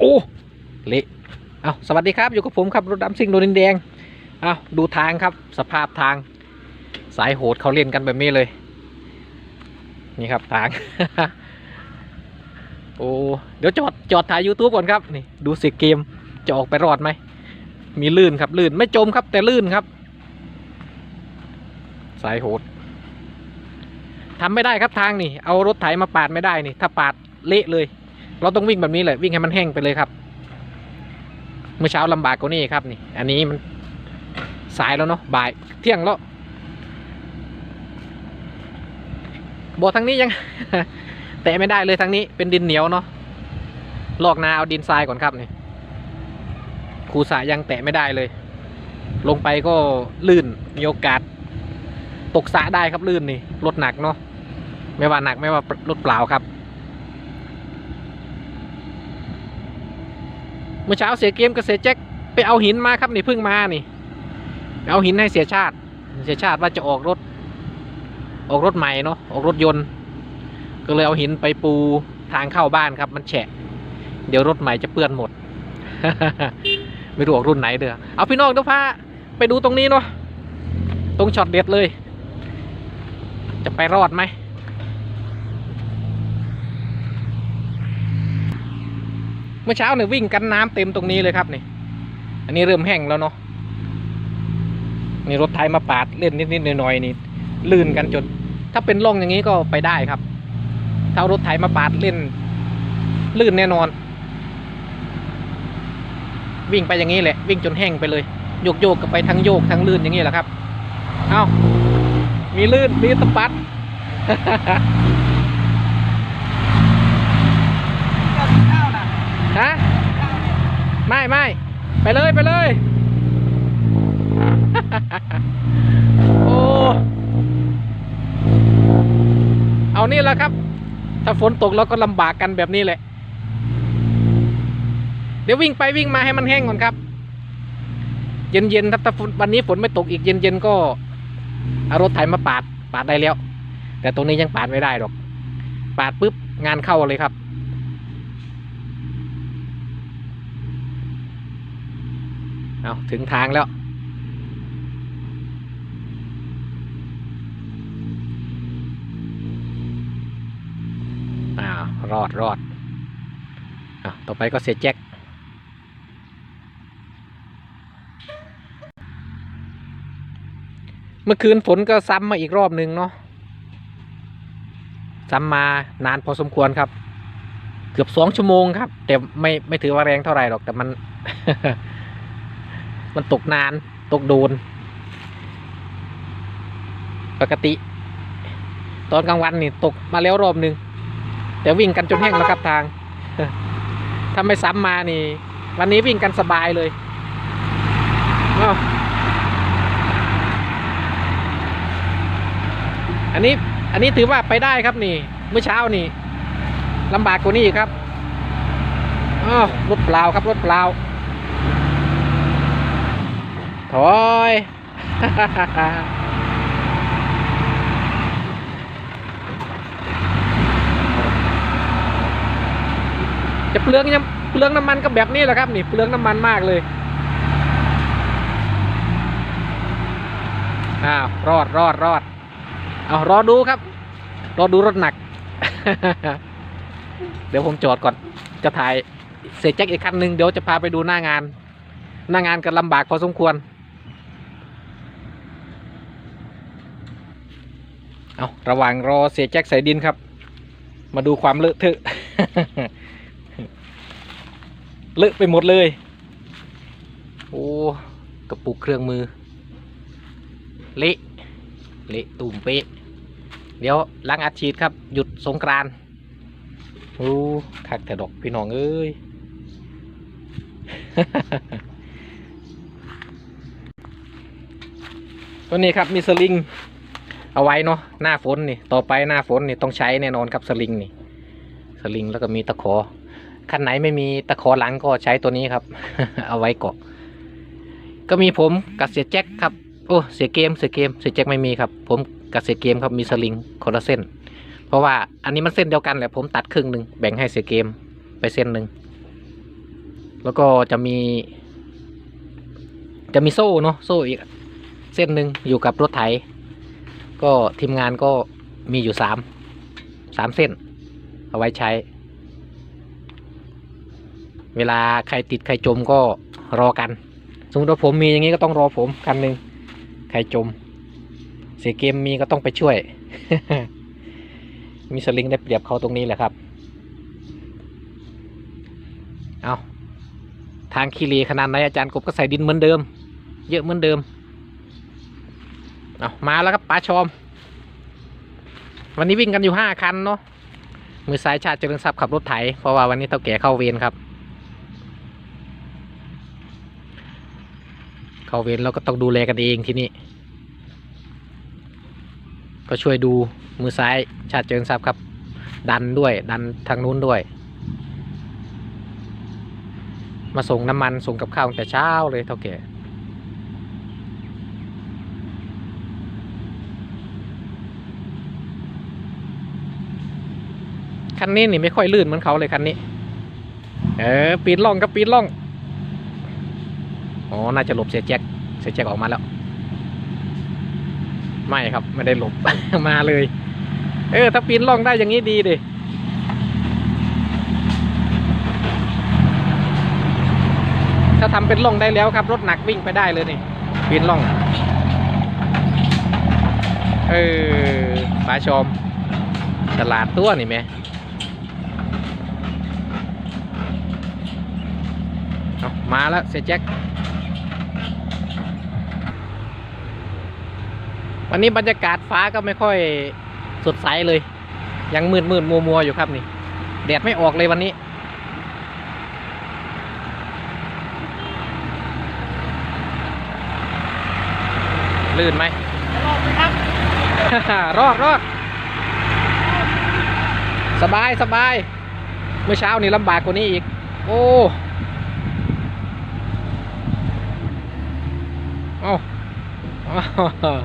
โอ้เละเอาสวัสดีครับอยู่กับผมครับรถดำซิ่งโดนินแดงเอาดูทางครับสภาพทาง สายโหดเขาเล่นกันแบบนี้เลย นี่ครับทาง โอ้เดี๋ยวจอดจอดถ่าย YouTube ก่อนครับนี่ดูสิเกมจะออกไปรอดไหม มีลื่นครับลื่นไม่จมครับ แต่ลื่นครับ สายโหดทำไม่ได้ครับทางนี่ เอารถไถมาปาดไม่ได้นี่ ถ้าปาดเละเลย เราต้องวิ่งแบบนี้เลยวิ่งให้มันแห้งไปเลยครับ เมื่อเช้าลำบากกว่านี้ครับนี่ อันนี้มันสายแล้วเนาะบ่ายเที่ยงแล้วบอทางนี้ยัง แตะไม่ได้เลยทางนี้เป็นดินเหนียวเนาะลอกนาเอาดินทรายก่อนครับนี่ครูสายังแตะไม่ได้เลย ลงไปก็ลื่นมีโอกาส ตกสะได้ครับลื่นนี่รถหนักเนาะไม่ว่าหนักไม่ว่ารถเปล่าครับ มื่อเช้าเสียเกมกับเสียแจ็คไปเอาหินมาครับนี่เพิ่งมานี่ เอาหินให้เสียชาติ เสียชาติว่าจะออกรถ ออกรถใหม่เนาะออกรถยนต์ ก็เลยเอาหินไปปูทางเข้าบ้านครับ มันแฉะ เดี๋ยวรถใหม่จะเปื้อนหมด ไม่รู้ออกรุ่นไหนเด้อเอาพี่น้องเดี๋ยวพาไปดูตรงนี้เนาะตรงช็อตเด็ดเลย จะไปรอดไหม เมื่อเช้าเนี่ยวิ่งกันน้ำเต็มตรงนี้เลยครับนี่ อันนี้เริ่มแห้งแล้วเนาะนี่รถไทยมาปาดเล่นนิดๆหน่อยๆนี่ลื่นกันจน ถ้าเป็นร่องอย่างนี้ก็ไปได้ครับถ้ารถไถมาปาดเล่น ลื่นแน่นอน วิ่งไปอย่างนี้แหละ วิ่งจนแห้งไปเลยโยกโยกๆกันไปทั้งโยกทั้งลื่นอย่างนี้แหละครับ เอามีลื่นมีตะปัด ฮะไม่ไม่ไปเลยไปเลย โอ้ เอานี่แหละครับ ถ้าฝนตกเราก็ลำบากกันแบบนี้แหละ เดี๋ยววิ่งไปวิ่งมาให้มันแห้งก่อนครับ เย็นๆถ้าถ้าฝนวันนี้ฝนไม่ตกอีกเย็นๆก็เอารถไถมาปาด ปาดได้แล้ว แต่ตรงนี้ยังปาดไม่ได้หรอก ปาดปุ๊บงานเข้าเลยครับ เอาถึงทางแล้วอ้ารอดรอดอะต่อไปก็เสียแจ็คเมื่อคืนฝนก็ซ้ำมาอีกรอบหนึ่งเนาะซ้ำมานานพอสมควรครับ เกือบสองชั่วโมงครับ แต่ไม่ไม่ถือว่าแรงเท่าไหร่หรอกแต่มัน มันตกนาน ตกโดน ปกติ ตอนกลางวันนี่ตกมาแล้วรอบหนึ่งแต่วิ่งกันจนแห้งแล้วครับทางถ้าไม่ซ้ำมานี่ วันนี้วิ่งกันสบายเลยอันนี้อันนี้ถือว่าไปได้ครับนี่ เมื่อเช้านี่ลำบากกว่านี้ครับอ้าวรถเปล่าครับรถเปล่า ถอยจะเปลืองยังเปลืองน้ำมันก็แบบนี้แหละครับ นี่เปลืองน้ำมันมากเลยอ้าวรอดรอดรอดเอารอดูครับ รอดูรถหนัก เดี๋ยวผมจอดก่อน จะถ่ายเสร็จแจ็คอีกคันหนึ่งเดี๋ยวจะพาไปดูหน้างาน หน้างานกันลำบากพอสมควร เอาระหว่างรอเสียแจ็คใส่ดินครับ มาดูความเลอะเทอะเลอะไปหมดเลย โอ้กระปุกเครื่องมือ เละเละตุ่มเป๊ะ เดี๋ยวล้างอัดฉีดครับ หยุดสงกรานต์โอ้คักแต่ดอกพี่น้องเอ้ยตัวนี้ครับมีสลิง เอาไว้เนาะหน้าฝนนี่ต่อไปหน้าฝนนี่ต้องใช้แน่นอนครับสลิงนี่สลิงแล้วก็มีตะขอคันไหนไม่มีตะขอหลังก็ใช้ตัวนี้ครับ เอาไว้เกาะ ก็มีผมกับเสียแจ็คครับโอ้เสียเกมเสียเกมเสียแจ็คไม่มีครับ ผมกับเสียเกมครับมีสลิงคนละเส้น เพราะว่าอันนี้มันเส้นเดียวกันแหละผมตัดครึ่งหนึ่งแบ่งให้เสียเกมไปเส้นหนึ่งแล้วก็จะมี จะมีโซ่เนาะโซ่อีกเส้นหนึ่งอยู่กับรถไถ ก็ทีมงานก็มีอยู่สามสามเส้น เอาไว้ใช้ เวลาใครติดใครจมก็รอกันสมมติว่าผมมีอย่างนี้ก็ต้องรอผมคันหนึ่งใครจม เสียเกมมีก็ต้องไปช่วย มีสลิงได้เปรียบเขาตรงนี้แหละครับ เอาทางคีรีขนาดไหนอาจารย์กบก็ใส่ดินเหมือนเดิม เยอะเหมือนเดิม เอามาแล้วครับป้าชม วันนี้วิ่งกันอยู่ห้าคันเนาะมือซ้ายชาติเจริญทรัพย์ขับรถไถ เพราะว่าวันนี้เท่าแก่เข้าเวรครับ เข้าเวรเราก็ต้องดูแลกันเองที่นี่ ก็ช่วยดูมือซ้ายชาติเจริญทรัพย์ครับ ดันด้วยดันทางนู้นด้วย มาส่งน้ำมันส่งกับข้าวตั้งแต่เช้าเลยเท่าแก่ คันนี้นี่ไม่ค่อยลื่นเหมือนเขาเลยคันนี้ เออปีนล่องก็ปีนล่องอ๋อน่าจะหลบเสียแจ็คเสียแจ็คออกมาแล้ว ไม่ครับไม่ได้หลบ มาเลย เออ ถ้าปีนล่องได้อย่างนี้ดีดิถ้าทำเป็นล่องได้แล้วครับ รถหนักวิ่งไปได้เลยนี่ปีนล่องเออปลาชมตลาดตัวนี่แม่เอา มาแล้วเสียแจ็ควันนี้บรรยากาศฟ้าก็ไม่ค่อยสดใสเลย ยังมืดมืดมัวมัวอยู่ครับนี่แดดไม่ออกเลยวันนี้ลื่นไหมรอดรอดสบายสบาย เมื่อเช้านี่ลำบากกว่านี้อีก โอ้เอ้า อ้าว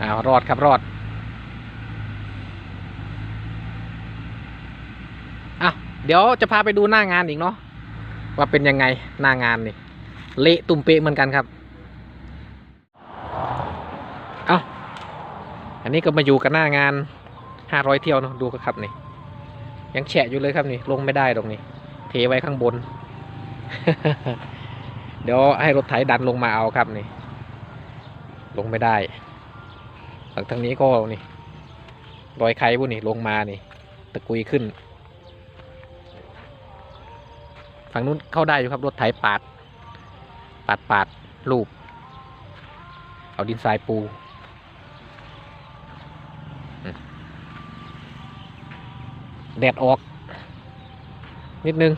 อ้าวรอดครับ รอดอะเดี๋ยวจะพาไปดูหน้างานอีกเนาะว่าเป็นยังไงหน้างานนี่ เละตุ่มเปะเหมือนกันครับเอาอันนี้ก็มาอยู่กับหน้างานห้าร้อยเที่ยวเนาะดูกันครับนี่ ยังแฉะอยู่เลยครับนี่ลงไม่ได้ตรงนี้ เทไว้ข้างบน เดี๋ยวให้รถไถดันลงมาเอาครับนี่ ลงไม่ได้ฝั่งทางนี้ก็นี่รอยไข่พวกนี่ลงมานี่ ตะกุยขึ้นฝั่งนู้นเข้าได้อยู่ครับรถไถปาด ปาดปาดรูป เอาดินทรายปูอืม แดดออก นิดนึง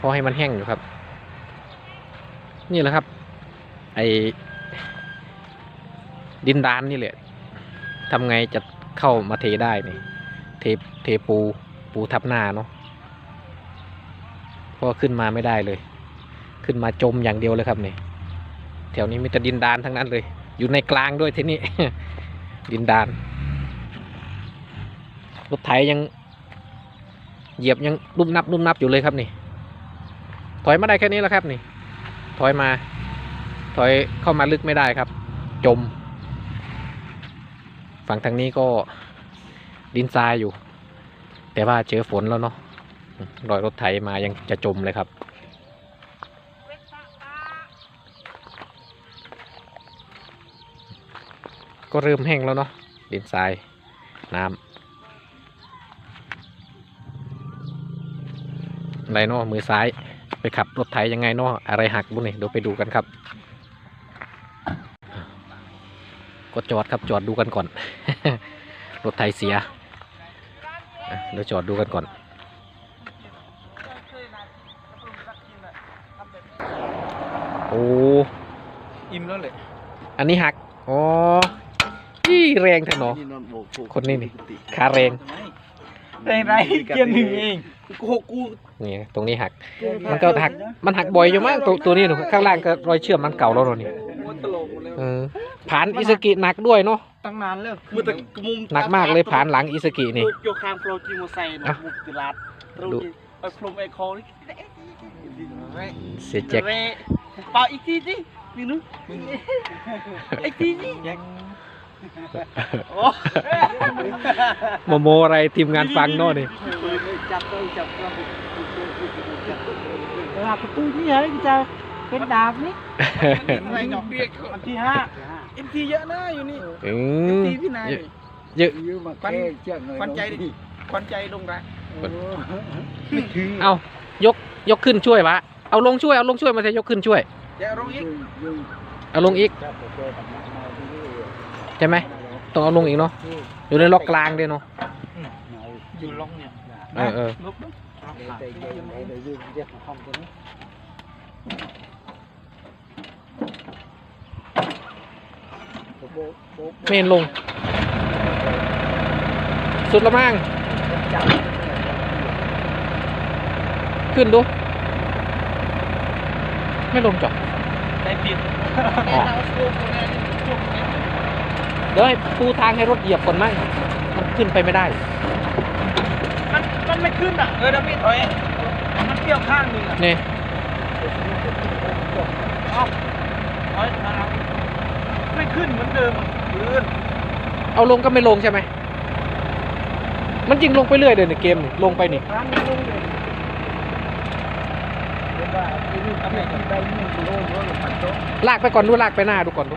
พอให้มันแห้งอยู่ครับ นี่แหละครับ ไอดินดานนี่แหละทำไงจะเข้ามาเทได้นี่ เทเทปูปูทับหน้าเนาะพราะว่าขึ้นมาไม่ได้เลย ขึ้นมาจมอย่างเดียวเลยครับนี่แถวนี้มีแต่ดินดานทั้งนั้นเลย อยู่ในกลางด้วยที่นี่ดินดานรถไถยัง เหยียบยังรุ่มนับรุ่มนับอยู่เลยครับนี่ ถอยมาได้แค่นี้แล้วครับนี่ ถอยมา ถอยเข้ามาลึกไม่ได้ครับ จม ฝั่งทางนี้ก็ดินทรายอยู่ แต่ว่าเจอฝนแล้วเนาะรอยรถไถมายังจะจมเลยครับก็เริ่มแห้งแล้วเนาะดินทรายน้ำ อะไรเนาะมือซ้าย ไปขับรถไถยังไงเนาะอะไรหักบุนี่เดี๋ยวไปดูกันครับ ก็จอดครับจอดดูกันก่อน รถไถเสียอะเดี๋ยวจอดดูกันก่อน โอ้อิ่มแล้วเลยอันนี้หัก อ๋อยี่แรงแท้เนาะนอนโบกโบกคนนี้นี่ค่าแรง แรงไรเกียร์หนึ่งเองกูหกกูนี่ตรงนี้หัก มันก็หักมันหักบ่อยอยู่มากตัวตัวนี้หนูข้างล่างก็รอยเชื่อมมันเก่าแล้วเนอะนี่โอ้ตลกหมดเลยเออผ่านอิสกิหนักด้วยเนาะตั้งนานแล้วมือตะกมุมหนักมากเลยผ่านหลังอิสกินี่โยคางโปรจีโมไซน์อะมุกตลาดเราดูจะไปพรมไอคอนี่เสียแจ็คเรเป่าอีกทีสินี่นู้อีกทีสิ โอ้โมโมอะไรทีมงานฟังโน่นนี่จับตัวจับตัวเวลาประตูนี่เหรอจะเป็นดาบนี่อะไรดอกเบี้ยอันที่ห้าเอ็มทีเยอะนะอยู่นี่อืเอ็มมทีพี่นายเยอะควันควันใจดิควันใจลงรักไม่ถึงเอายกยกขึ้นช่วยวะเอาลงช่วยเอาลงช่วยมาใช่ยกขึ้นช่วยเดี๋ยวลงอีกเอาลงอีก ใช่ไหมต้องเอาลงอีกเนาะอยู่ในล็อกกลางด้วยเนาะอยู่ล็อกเนี่ยเออเออลบลบไม่เห็นลง สุดละมั่งขึ้นดู ไม่ลงจอกได้ปิดอ๋อเดี๋ยวให้ปูทางให้รถเหยียบก่อนมั่งมันขึ้นไปไม่ได้ มันมันไม่ขึ้นอะ เออเดี๋ยวพี่ถอย มันเกี่ยวข้างหนึงอะนี่เอาถอยมาเอาไม่ขึ้นเหมือนเดิมอะขึ้นเอาลงก็ไม่ลงใช่ไหม มันจริงลงไปเรื่อยเลยในเกมนี่ลงไปนี่ ครั้งนึงลงเลยเดี๋ยวว่าที่นี่ทำไมถึงได้ยิ่งโล่งโล่งปัดโต๊ะลากไปก่อนดูลากไปหน้าดูก่อนดู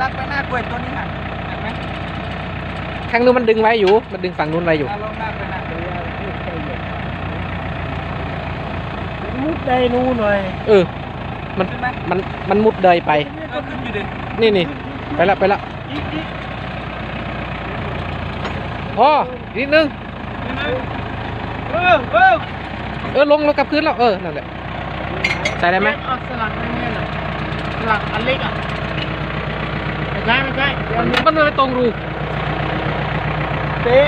ลากไปหน้ากล้วยตัวนี้หักเห็นไหม ข้างนู้นมันดึงไว้อยู่ มันดึงฝั่งนู้นไว้อยู่ลองลากไปหน้ามุดได้นู่นหน่อยเออ มันใช่ไหมมันมันมุดเดยไป เออขึ้นอยู่ดินี่นี่ไปละไปละอีกอีกพออีกนิดนึงนิดนึงเออเออเออลงลงกลับคืนแล้วเออนั่นแหละใส่ได้ไหมเอาสลักไม่เนี่ยน่ะสลักอันเล็กอะไม่ใช่ไม่ใช่เดี๋ยวมันนี้มันเลยตรงรู เต้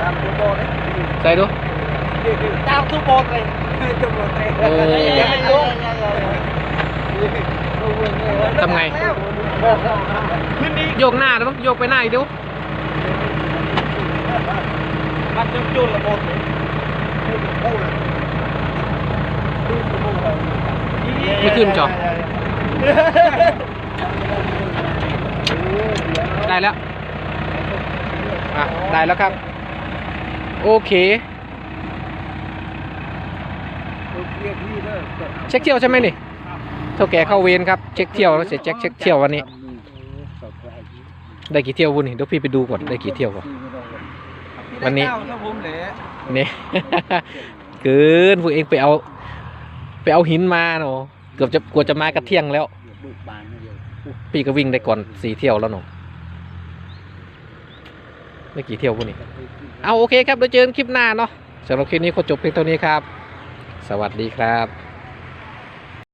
ตามตัวโบเลยใส่ดู ตามตัวโบเลยตัวโบเลยเออยังไม่ลงทำไง ขึ้นอีกโยกหน้าแล้วมั้งโยกไปหน้าอีกเดี๋ยวมันจะจุดระบบเลยไม่ขึ้นจอ ได้แล้วอะได้แล้วครับ โอเคเช็คเที่ยวใช่ไหมนี่เท่าแก่เข้าเวรครับเช็คเที่ยวแล้วเสร็จแจ็คเช็คเที่ยววันนี้ ได้กี่เที่ยววุ้นนี่เดี๋ยวพี่ไปดูก่อนได้กี่เที่ยวก่อนวันนี้เหละนี่เกินพวกเองไปเอา ไปเอาหินมาเนาะเกือบจะกลัวจะมากระเที่ยงแล้ว พี่ก็วิ่งได้ก่อนสี่เที่ยวแล้วเนาะ ได้กี่เที่ยวพวกนี้เอาโอเคครับเดี๋ยวเจอกันคลิปหน้าเนาะสำหรับคลิปนี้ก็จบเพียงเท่านี้ครับ สวัสดีครับ